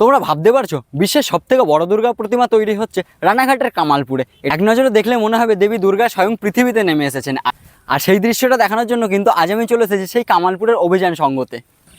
তোমরা ভাবতে পারছ, বিশ্বের সব থেকে বড় দুর্গা প্রতিমা তৈরি হচ্ছে রানাঘাটের কামালপুরে। এক নজরে দেখলে মনে হবে দেবী দুর্গা স্বয়ং পৃথিবীতে নেমে এসেছেন। আর সেই দৃশ্যটা দেখানোর জন্য কিন্তু আজ আমি চলে এসেছি সেই কামালপুরের অভিযান সঙ্গতে।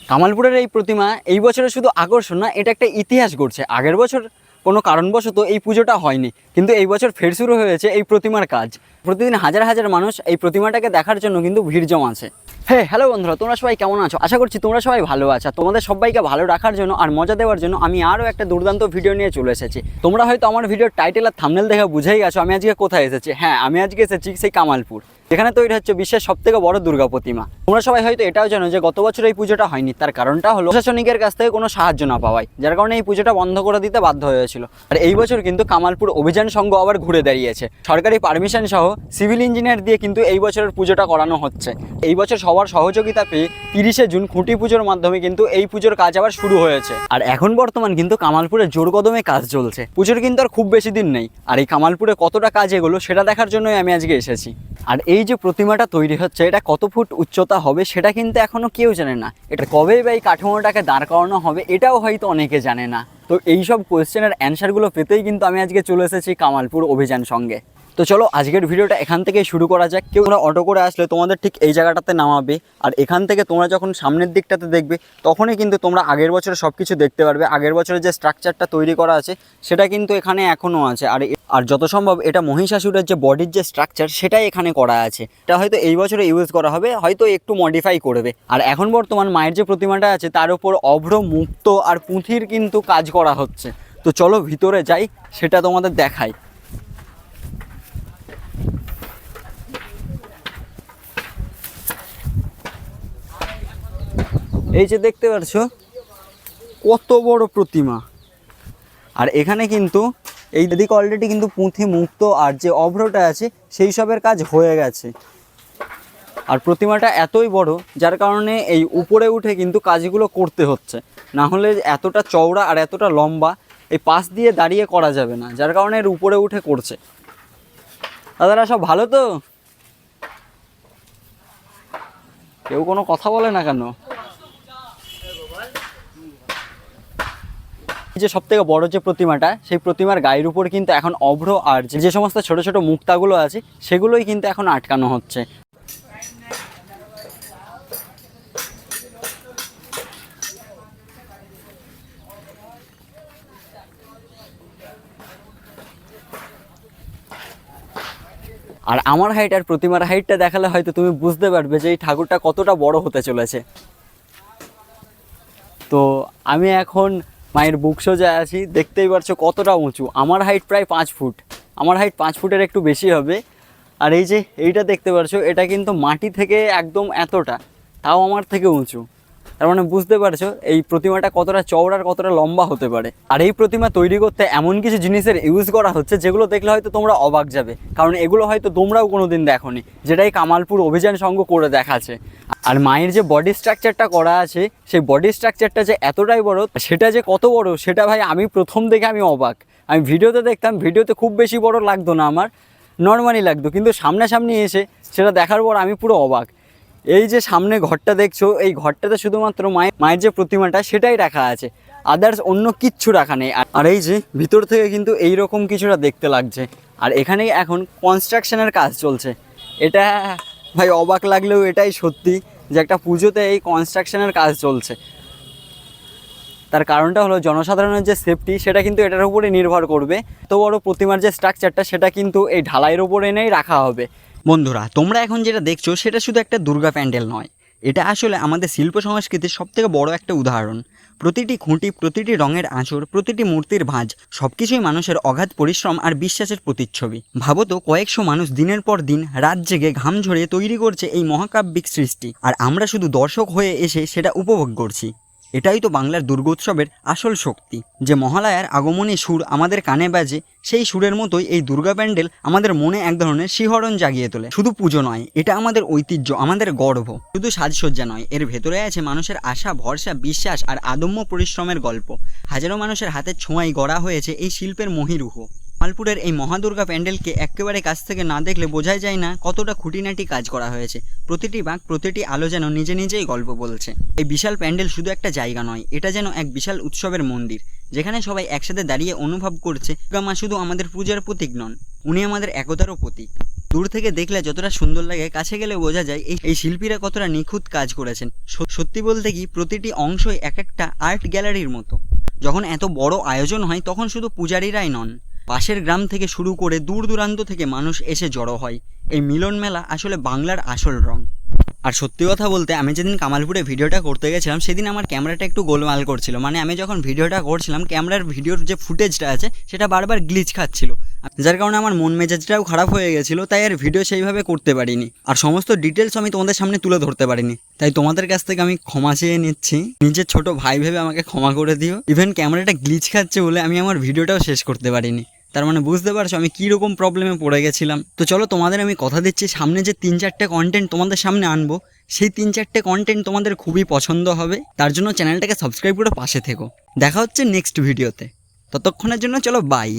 কামালপুরের এই প্রতিমা এই বছরে শুধু আকর্ষণ না এটা একটা ইতিহাস গড়ছে। আগের বছর কোনো কারণবশত এই পুজোটা হয়নি, কিন্তু এই বছর ফের শুরু হয়েছে এই প্রতিমার কাজ। প্রতিদিন হাজার হাজার মানুষ এই প্রতিমাটাকে দেখার জন্য কিন্তু ভিড় জমাছে হে হ্যালো বন্ধুরা, তোমরা সবাই কেমন আছো? আশা করছি তোমরা সবাই ভালো আছো। তোমাদের সবাইকে ভালো রাখার জন্য আর মজা দেওয়ার জন্য আমি আরও একটা দুর্দান্ত ভিডিও নিয়ে চলে এসেছি। তোমরা হয়তো আমার ভিডিওর টাইটেল আর থামনেল দেখে বুঝেই গেছো আমি আজকে কোথায় এসেছি। হ্যাঁ আমি আজকে এসেছি সেই কামালপুর। এখানে তৈরি হচ্ছে বিশ্বের সব থেকে বড় দুর্গা প্রতিমা। তোমরা সবাই হয়তো এটাও জানো যে গত বছর এই পুজোটা হয়নি। তার কারণটা হলো প্রশাসনিকের কাছ থেকে কোনো সাহায্য না পাওয়ায়, যার কারণে এই পুজোটা বন্ধ করে দিতে বাধ্য হয়েছিল। আর এই বছর কিন্তু কামালপুর অভিযান সংঘ আবার ঘুরে দাঁড়িয়েছে। সরকারি পারমিশন সহ সিভিল ইঞ্জিনিয়ার দিয়ে কিন্তু এই বছরের পুজোটা করানো হচ্ছে। এই বছর সবার সহযোগিতা পেয়ে তিরিশে জুন খুঁটি পুজোর মাধ্যমে কিন্তু এই পুজোর কাজ আবার শুরু হয়েছে। আর এখন বর্তমান কিন্তু কামালপুরে জোর কদমে কাজ চলছে। পুজোর কিন্তু আর খুব বেশি দিন নেই। আর এই কামালপুরে কতটা কাজ এগুলো সেটা দেখার জন্যই আমি আজকে এসেছি। আর এই যে প্রতিমাটা তৈরি হচ্ছে, এটা কত ফুট উচ্চতা হবে সেটা কিন্তু এখনও কেউ জানে না। এটা কবে বা এই কাঠামোটাকে দাঁড় করানো হবে এটাও হয়তো অনেকে জানে না। তো এই সব কোয়েশ্চেনের অ্যান্সারগুলো পেতেই কিন্তু আমি আজকে চলে এসেছি কামালপুর অভিযান সঙ্গে। তো চলো, আজকের ভিডিওটা এখান থেকেই শুরু করা যাক। কেউ তোমরা অটো করে আসলে তোমাদের ঠিক এই জায়গাটাতে নামাবে। আর এখান থেকে তোমরা যখন সামনের দিকটাতে দেখবে, তখনই কিন্তু তোমরা আগের বছরে সব কিছু দেখতে পারবে। আগের বছরে যে স্ট্রাকচারটা তৈরি করা আছে, সেটা কিন্তু এখানে এখনও আছে। আর আর যত সম্ভব এটা মহিষাসুরের যে বডির যে স্ট্রাকচার সেটাই এখানে করা আছে। এটা হয়তো এই বছরে ইউজ করা হবে, হয়তো একটু মডিফাই করবে। আর এখন বর্তমান মায়ের যে প্রতিমাটা আছে, তার উপর অভ্র মুক্ত আর পুঁথির কিন্তু কাজ করা হচ্ছে। তো চলো, ভিতরে যাই, সেটা তোমাদের দেখাই। এই যে দেখতে পাচ্ছ কত বড় প্রতিমা। আর এখানে কিন্তু এই দিকে অলরেডি কিন্তু পুঁথি মুক্ত আর যে অভ্রটা আছে, সেই সবের কাজ হয়ে গেছে। আর প্রতিমাটা এতই বড়, যার কারণে এই উপরে উঠে কিন্তু কাজগুলো করতে হচ্ছে। না হলে এতটা চওড়া আর এতটা লম্বা, এই পাশ দিয়ে দাঁড়িয়ে করা যাবে না, যার কারণে এর উপরে উঠে করছে। দাদারা, সব ভালো তো? কেউ কোনো কথা বলে না কেন? যে সব থেকে বড় যে প্রতিমাটা, সেই প্রতিমার গায়ের উপর কিন্তু এখন অভ্র আর যে সমস্ত ছোট ছোট মুক্তাগুলো আছে, সেগুলোই কিন্তু এখন আটকানো হচ্ছে। আর আমার হাইট আর প্রতিমার হাইটটা দেখালে হয়তো তুমি বুঝতে পারবে যে এই ঠাকুরটা কতটা বড় হতে চলেছে। তো আমি এখন মায়ের বুক সোজায় আছি, দেখতেই পারছ কতটা উঁচু। আমার হাইট প্রায় পাঁচ ফুট। আমার হাইট পাঁচ ফুটের একটু বেশি হবে। আর এই যে, এইটা দেখতে পারছ, এটা কিন্তু মাটি থেকে একদম এতটা। তাও আমার থেকে উঁচু। তার মানে বুঝতে পারছ, এই প্রতিমাটা কতটা চওড়া আর কতটা লম্বা হতে পারে। আর এই প্রতিমা তৈরি করতে এমন কিছু জিনিসের ইউজ করা হচ্ছে যেগুলো দেখলে হয়তো তোমরা অবাক যাবে, কারণ এগুলো হয়তো তোমরাও কোনোদিন দেখোনি, যেটাই কামালপুর অভিযান সঙ্গ করে দেখাচ্ছে। আর মায়ের যে বডি স্ট্রাকচারটা করা আছে, সেই বডি স্ট্রাকচারটা যে এতটাই বড়, সেটা যে কত বড়, সেটা ভাই আমি প্রথম দেখে আমি অবাক। আমি ভিডিওতে দেখতাম, ভিডিওতে খুব বেশি বড় লাগতো না আমার, নর্মালি লাগতো, কিন্তু সামনাসামনি এসে সেটা দেখার পর আমি পুরো অবাক। এই যে সামনে ঘরটা দেখছ, এই ঘরটাতে শুধুমাত্র মায়ের মায়ের যে প্রতিমাটা, সেটাই রাখা আছে। আদার্স অন্য কিচ্ছু রাখা নেই। আর- এই যে ভিতর থেকে কিন্তু এই রকম কিছুটা দেখতে লাগছে। আর এখানে এখন কনস্ট্রাকশনের কাজ চলছে। এটা ভাই অবাক লাগলেও এটাই সত্যি যে একটা পুজোতে এই কনস্ট্রাকশনের কাজ চলছে। তার কারণটা হলো জনসাধারণের যে সেফটি সেটা কিন্তু এটার উপরে নির্ভর করবে। তো বড় প্রতিমার যে স্ট্রাকচারটা সেটা কিন্তু এই ঢালাইয়ের উপর এনেই রাখা হবে। বন্ধুরা, তোমরা এখন যেটা দেখছ সেটা শুধু একটা দুর্গা প্যান্ডেল নয়। এটা আসলে আমাদের শিল্প সংস্কৃতির সবথেকে বড় একটা উদাহরণ। প্রতিটি খুঁটি, প্রতিটি রঙের আঁচড়, প্রতিটি মূর্তির ভাঁজ সবকিছুই মানুষের অগাধ পরিশ্রম আর বিশ্বাসের প্রতিচ্ছবি। ভাবো তো কয়েকশো মানুষ দিনের পর দিন রাত জেগে ঘাম ঝরিয়ে তৈরি করছে এই মহাকাব্যিক সৃষ্টি। আর আমরা শুধু দর্শক হয়ে এসে সেটা উপভোগ করছি। এটাই তো বাংলার দুর্গোৎসবের আসল শক্তি। যে মহালয়ার আগমনী সুর আমাদের কানে বাজে, সেই সুরের মতোই এই দুর্গা প্যান্ডেল আমাদের মনে এক ধরনের শিহরণ জাগিয়ে তোলে। শুধু পুজো নয়, এটা আমাদের ঐতিহ্য, আমাদের গর্ব। শুধু সাজসজ্জা নয়, এর ভেতরে আছে মানুষের আশা, ভরসা, বিশ্বাস আর আদম্য পরিশ্রমের গল্প। হাজারো মানুষের হাতের ছোঁয়ায় গড়া হয়েছে এই শিল্পের মহিরুহ। মালপুরের এই মহাদুর্গা প্যান্ডেলকে একেবারে কাছ থেকে না দেখলে বোঝাই যায় না কতটা খুঁটিনাটি কাজ করা হয়েছে। প্রতিটি বাঁক, প্রতিটি আলো যেন নিজে নিজেই গল্প বলছে। এই বিশাল প্যান্ডেল শুধু একটা জায়গা নয়, এটা যেন এক বিশাল উৎসবের মন্দির, যেখানে সবাই একসাথে দাঁড়িয়ে অনুভব করছে দুর্গা মা শুধু আমাদের পূজার প্রতীক নন, উনি আমাদের একতারও প্রতীক। দূর থেকে দেখলে যতটা সুন্দর লাগে, কাছে গেলে বোঝা যায় এই এই শিল্পীরা কতটা নিখুঁত কাজ করেছেন। সত্যি বলতে কি, প্রতিটি অংশই এক একটা আর্ট গ্যালারির মতো। যখন এত বড় আয়োজন হয়, তখন শুধু পূজারীরাই নন পাশের গ্রাম থেকে শুরু করে দূর দূরান্ত থেকে মানুষ এসে জড়ো হয়। এই মিলন মেলা আসলে বাংলার আসল রং। আর সত্যি কথা বলতে, আমি যেদিন কামালপুরে ভিডিওটা করতে গেছিলাম, সেদিন আমার ক্যামেরাটা একটু গোলমাল করছিল। মানে আমি যখন ভিডিওটা করছিলাম, ক্যামেরার ভিডিওর যে ফুটেজটা আছে, সেটা বারবার গ্লিচ খাচ্ছিল। যার কারণে আমার মন মেজাজটাও খারাপ হয়ে গেছিল, তাই আর ভিডিও সেইভাবে করতে পারিনি। আর সমস্ত ডিটেলস আমি তোমাদের সামনে তুলে ধরতে পারিনি। তাই তোমাদের কাছ থেকে আমি ক্ষমা চেয়ে নিচ্ছি। নিজের ছোট ভাই ভেবে আমাকে ক্ষমা করে দিও। ইভেন ক্যামেরাটা গ্লিচ খাচ্ছে বলে আমি আমার ভিডিওটাও শেষ করতে পারিনি। তার মানে বুঝতে পারছ আমি কী রকম প্রবলেমে পড়ে গেছিলাম। তো চলো তোমাদের আমি কথা দিচ্ছি, সামনে যে তিন চারটে কন্টেন্ট তোমাদের সামনে আনব, সেই তিন চারটে কন্টেন্ট তোমাদের খুবই পছন্দ হবে, তার জন্য চ্যানেলটাকে সাবস্ক্রাইব করে পাশে থেকো। দেখা হচ্ছে নেক্সট ভিডিওতে ততক্ষণের জন্য চলো বাই